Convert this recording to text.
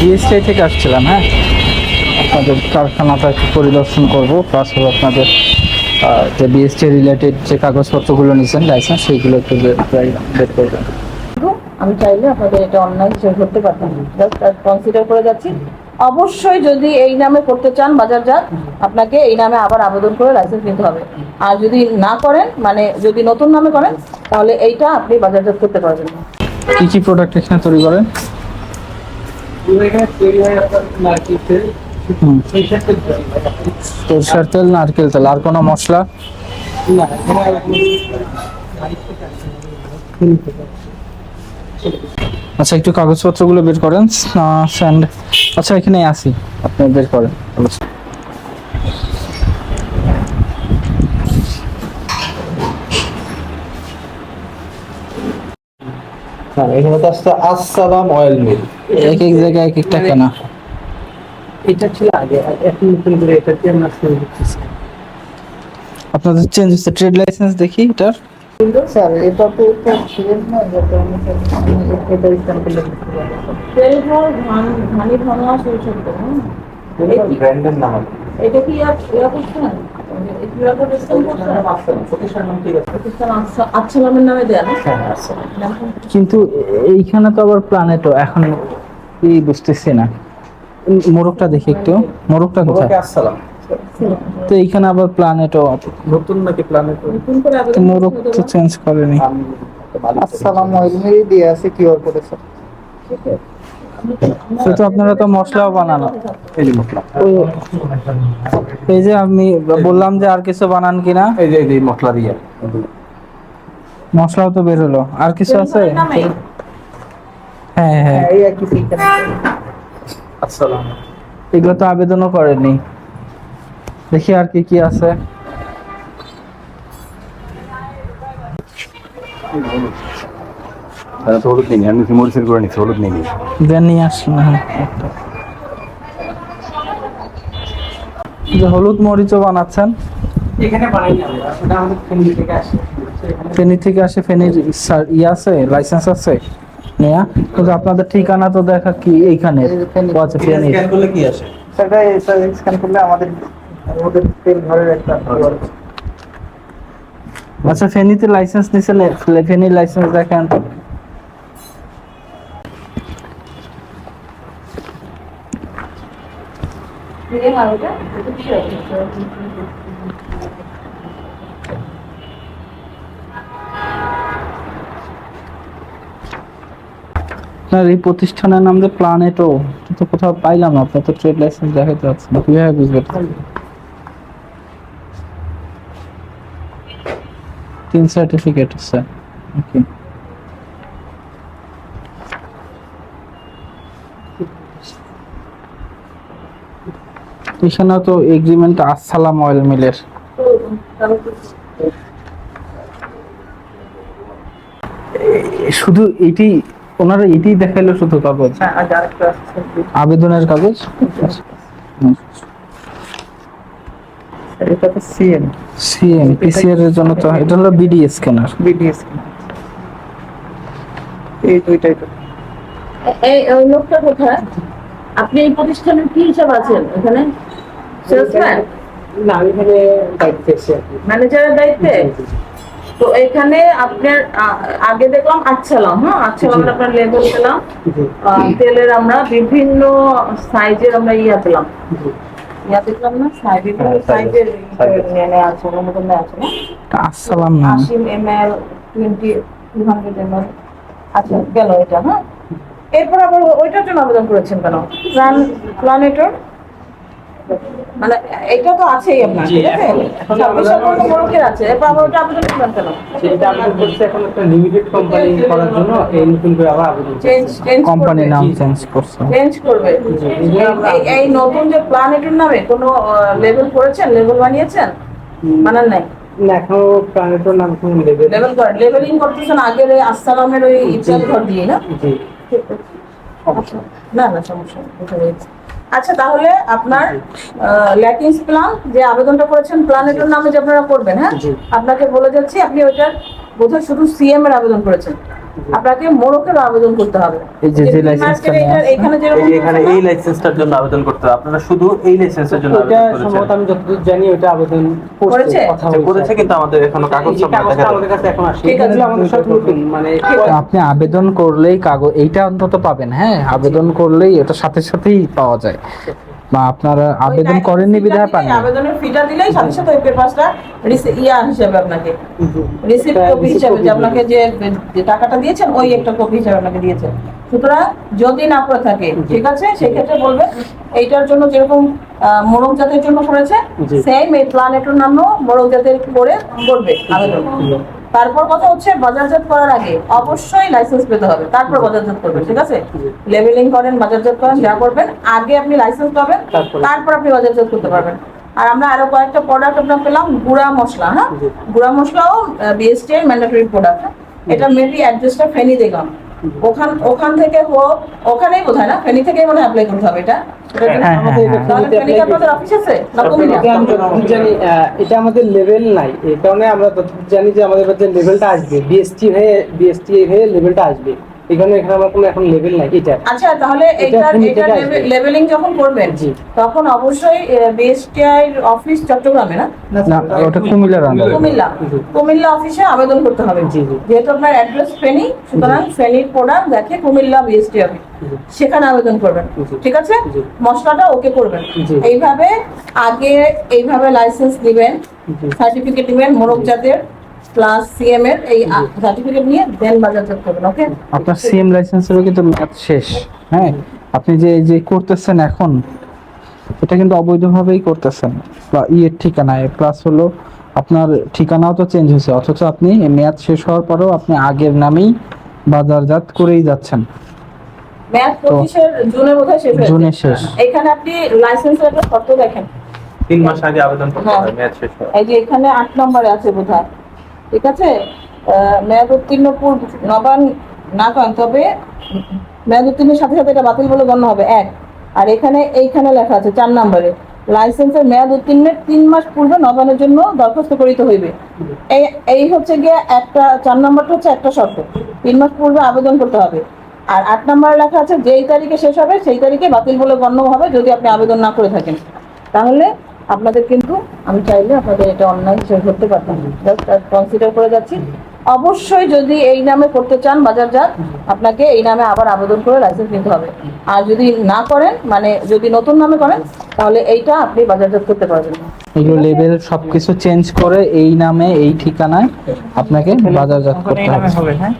BSTI থেকে আসছিলাম হ্যাঁ? আপনাদের কারখানাটা একটু পরিদর্শন করব প্লাস হলো আপনাদের যে বিএসটি রিলেটেড যে কাগজপত্রগুলো নিয়েছেন লাইসেন্স সেইগুলো একটু বের করবেন আমি চাইলে আপনাদের এটা অনলাইন শেয়ার করতে পারতাম। জাস্ট কনসিডার করে যাচ্ছি। অবশ্যই যদি এই নামে করতে চান বাজারজাত আপনাকে এই নামে আবার আবেদন করে লাইসেন্স নিতে হবে। আর যদি না করেন মানে যদি নতুন নামে করেন তাহলে এইটা আপনি বাজারজাত করতে পারবেন। না কি কি প্রোডাক্ট এখানে তৈরি করেন? সরষের তেল নারকেল তেল আর কোনো মশলা? আচ্ছা একটু কাগজপত্রগুলো বের করেন। আচ্ছা এখানে আসি। আপনি বের করেন। হ্যাঁ এখানে তো আসছে আসসালাম অয়েল মিল। এক এক জায়গায় এক একটা কেনা এটা ছিল আগে এখন নতুন করে এটা দিয়ে আমরা শুরু করতেছি। আপনাদের চেঞ্জ হচ্ছে ট্রেড লাইসেন্স দেখি এটার। কিন্তু স্যার এটা তো একটা সিরিয়াস না যাতে আমি এটা এক্সাম্পল তেলঘর ধান ধানি ধনোয়া সরষের তেল হ্যাঁ। ব্র্যান্ডের নাম এটা কি ইয়া করছেন এই প্রতিষ্ঠান আচ্ছা নামের নামে দেয়া না? হ্যাঁ কিন্তু এইখানে তো আবার প্ল্যানেটও এখন কি বুঝতেছি না। মোরগটা দেখি একটু। মোরগটা কোথায়? আসসালাম। তো এইখানে আবার প্ল্যানেটও নতুন নাকি প্ল্যানেট মোরগ তো। চেঞ্জ করেনি। আসসালাম অয়েলমেরি দিয়ে আছে কিউআর কোডে স্যার সে আপনারা তো মশলাও বানানো। এই যে মশলা এই যে আমি বললাম যে আর কিছু বানান কিনা। এই যে এই মশলা দিয়ে। মশলাও তো বের হলো। আর কিছু আছে? হ্যাঁ হ্যাঁ। আসসালাম এগুলো তো আবেদনও করেনি দেখি আর কি কি আছে। তারা তো হলুদ নেই আমি মরিচের করে নিচ্ছি হলুদ নেই দেন নিয়ে আসুন হ্যাঁ। যে হলুদ মরিচও বানাচ্ছেন। এখানে বানাই না আসলে আমাদের ফ্যামিলি থেকে আসে। এখানে ফেনী থেকে আসে ফেনীর ই আছে লাইসেন্স আছে নেয়া। কিন্তু আপনাদের ঠিকানা তো দেখা কি এইখানে? ফেনী। আচ্ছা ফেনী। স্ক্যান করলে কি আসে? সেটা স্ক্যান করলে আমাদের আমাদের তেল ঘরের একটা আচ্ছা ফেনীতে লাইসেন্স নিছেন ফেনীর লাইসেন্স দেখেন। হয় এটা আপনার এই প্রতিষ্ঠানের নাম যে প্ল্যানেটো তো কোথাও পাইলাম না, আপনার তো ট্রেড লাইসেন্স দেখাতে যাচ্ছে না কীভাবে বুঝবেন তিন সার্টিফিকেট আছে ওকে এখানে তো এগ্রিমেন্ট আসসালাম অয়েল মিলের শুধু এটি ওনারা এটি দেখাইলো শুধু কাগজ? হ্যাঁ আর আবেদনের কাগজ? এটা তো সিএম সিএম পিসিআর এর জন্য তো এটা হলো বিডি স্ক্যানার বিডিএস এই দুইটাই তো। এই লোকটা কোথায়? আপনি এই প্রতিষ্ঠানের কি হিসাব আছেন এখানে? সেলসম্যান? না এখানে দায়িত্বে আছি ম্যানেজারের দায়িত্বে? তো এখানে আপনার আগে দেখলাম আচ্ছালাম হ্যাঁ? আচ্ছালাম আপনার লেবেল পেলাম। তেলের আমরা বিভিন্ন সাইজের আমরা ইয়া পেলাম। ইয়া দেখলাম না? সাইজ বিভিন্ন হ্যাঁ, সাইজের size। আছে আসসালাম নাম আশি M L twenty two hundred M আচ্ছা গেল এটা হ্যাঁ? এরপর আবার ওইটার জন্য আবেদন করেছেন কেন? প্ল্যান প্ল্যানেটর মানে এটা তো আছেই আপনার ঠিক আছে? এখন- এখন ছাব্বিশ আবেদন- মোড়কের আছে? এরপর আবার ওটা আবেদন করবেন কেন? সেটা আবেদন করছে এখন একটা লিমিটেড কোম্পানি করার জন্য এই নতুন করে আবার আবেদন চেঞ্জ চেঞ্জ কোম্পানির নাম চেঞ্জ করছে। চেঞ্জ করবে। এই- এই- এই নতুন যে প্ল্যানেটের নামে কোনো লেভেল করেছেন? লেভেল বানিয়েছেন? বানান নাই? না এখনও প্ল্যানেটের নাম কোন লেভেল লেভেল করেন। লেভেলিং করতেছেন আগের এই আসসালামের ওই ইজাল ঘর দিয়ে না? না না সমস্যা। আচ্ছা তাহলে আপনার ল্যাকিংস প্ল্যান যে আবেদনটা করেছেন প্ল্যানেটের নামে যে আপনারা করবেন হ্যাঁ? আপনাকে বলে যাচ্ছি আপনি ওইটার বোধহয় শুধু সিএম এর আবেদন করেছেন। আপনাকে মোড়কের আবেদন করতে হবে। এই যে- যে লাইসেন্সটা এখানে এই যেরকম এখানে এই লাইসেন্সটার জন্য আবেদন করতে হবে। আপনারা শুধু এই লাইসেন্সের জন্য আবেদন করেছেন। সম্ভবত আমি যতদূর জানি ওইটা আবেদন করছে আচ্ছা, করেছে কিন্তু আমাদের এখনও কাগজ সব দেখা আমাদের কাছে এখন আসে ঠিক আছে। আমাদের সব নতুন মানে আপনি আবেদন করলেই কাগজ এইটা অন্তত পাবেন হ্যাঁ? আবেদন করলেই এটা সাথে সাথেই পাওয়া যায়। বা আপনারা আবেদন করেননি বিধায় দিলেই, পাননি? আবেদনের ফিটা দিলেই সাথে সাথে ওই পেপারসটা ইয়া হিসেবে আপনাকে। রিসিপ্ট কপি receipt হিসেবে যে আপনাকে যে যে টাকাটা দিয়েছেন ওই একটা কপি হিসেবে আপনাকে দিয়েছেন সুতরাং যদি না করে থাকে ঠিক আছে? সেই ক্ষেত্রে বলবে এইটার জন্য যেরকম আহ, মোড়ক জাতের জন্য করেছে। সেম এই প্ল্যানেটের নামও মোড়ক জাতের করে করবে আবেদন। তারপর কথা হচ্ছে বাজারজাত করার আগে অবশ্যই লাইসেন্স পেতে হবে। তারপর বাজারজাত করবেন ঠিক আছে? লেবেলিং করেন বাজারজাত করেন যা করবেন আগে আপনি লাইসেন্স পাবেন তারপর। আপনি বাজারজাত করতে পারবেন। আর আমরা আরও কয়েকটা প্রোডাক্ট আপনার পেলাম গুঁড়া মশলা হ্যাঁ? গুঁড়া মশলাও বিএসটি এর ম্যান্ডেটরি প্রোডাক্ট এটা মেবি অ্যাড্রেসটা ফেনি দেখলাম ওখান ওখান থেকে হোক ওখানেই বোধ না? ফেনি থেকেই মনে অ্যাপ্লাই করতে হবে এটা? এটার জন্য হ্যাঁ, আমাদের এটা লেভেল নাই। এই কারণে আমরা জানি যে আমাদের কাছে লেভেলটা আসবে। বিএসটি হয়ে বিএসটি হয়ে লেভেলটা আসবে। কারণে এখানে আমার কোনো এখন লেভেল নাই এটা। আচ্ছা তাহলে এটা আসবে। লেভেলিং যখন করবেন জি। তখন অবশ্যই বিএসটিআই অফিস চট্টগ্রামে না? না ওটা কুমিল্লার আন্ডারে কুমিল্লা। কুমিল্লা অফিসে আবেদন করতে হবে। জি, জি। যেহেতু আপনার অ্যাড্রেস ফেনী সুতরাং ফেনীর প্রোডাক্ট দেখে কুমিল্লা বিএসটি অফিস সেখানে আবেদন করবেন ঠিক আছে? মশলাটা ওকে করবেন। এইভাবে আগে এইভাবে লাইসেন্স দিবেন সার্টিফিকেট দিবেন মোরক জাতের। প্লাস সিএম এর এই সার্টিফিকেট নিয়ে দেন বাজারজাত করবেন ওকে আপনার সিএম লাইসেন্সেরও কিন্তু মেয়াদ শেষ হ্যাঁ? আপনি যে যে করতেছেন এখন এটা কিন্তু অবৈধভাবেই করতেছেন বা ইয়ের ঠিকানায় প্লাস হলো আপনার ঠিকানাও তো চেঞ্জ হয়েছে অথচ আপনি মেয়াদ শেষ হওয়ার পরেও আপনি আগের নামেই বাজারজাত করেই যাচ্ছেন। ম্যাথ পঁচিশের জুনে বোধহয় শেষ হয়েছে। জুনে শেষ। এখানে আপনি লাইসেন্সের একটা শর্ত দেখেন। তিন মাস আগে আবেদন করতে হ্যাঁ। হবে ম্যাচ শেষ হওয়ার। এই যে এখানে আট নম্বরে আছে বোধহয়। ঠিক আছে? মেয়াদ উত্তীর্ণ পূর্ব নবান না করেন তবে মেয়াদ উত্তীর্ণের সাথে সাথে এটা বাতিল বলে গণ্য হবে। এক। আর এখানে, এইখানে লেখা আছে চার নম্বরে, লাইসেন্সের মেয়াদ উত্তীর্ণের তিন মাস পূর্বে নবানের জন্য দরখাস্ত করিতে হইবে। এই এই হচ্ছে গিয়ে একটা, চার নম্বরটা হচ্ছে একটা শর্ত। তিন মাস পূর্বে আবেদন করতে হবে। আর আট নম্বরে লেখা আছে, যেই তারিখে শেষ হবে, সেই তারিখে বাতিল বলে গণ্য হবে যদি আপনি আবেদন না করে থাকেন। তাহলে আপনাদের কিন্তু আমি চাইলে আপনাদের এটা অনলাইন শেয়ার করতে পারতাম। জাস্ট কনসিডার করে যাচ্ছি। অবশ্যই যদি এই নামে করতে চান বাজারজাত আপনাকে এই নামে আবার আবেদন করে লাইসেন্স নিতে হবে। আর যদি না করেন মানে যদি নতুন নামে করেন তাহলে এইটা আপনি বাজারজাত করতে পারবেন। না এগুলো লেভেল সবকিছু চেঞ্জ করে এই নামে এই ঠিকানায় আপনাকে বাজারজাত করতে হবে। হ্যাঁ।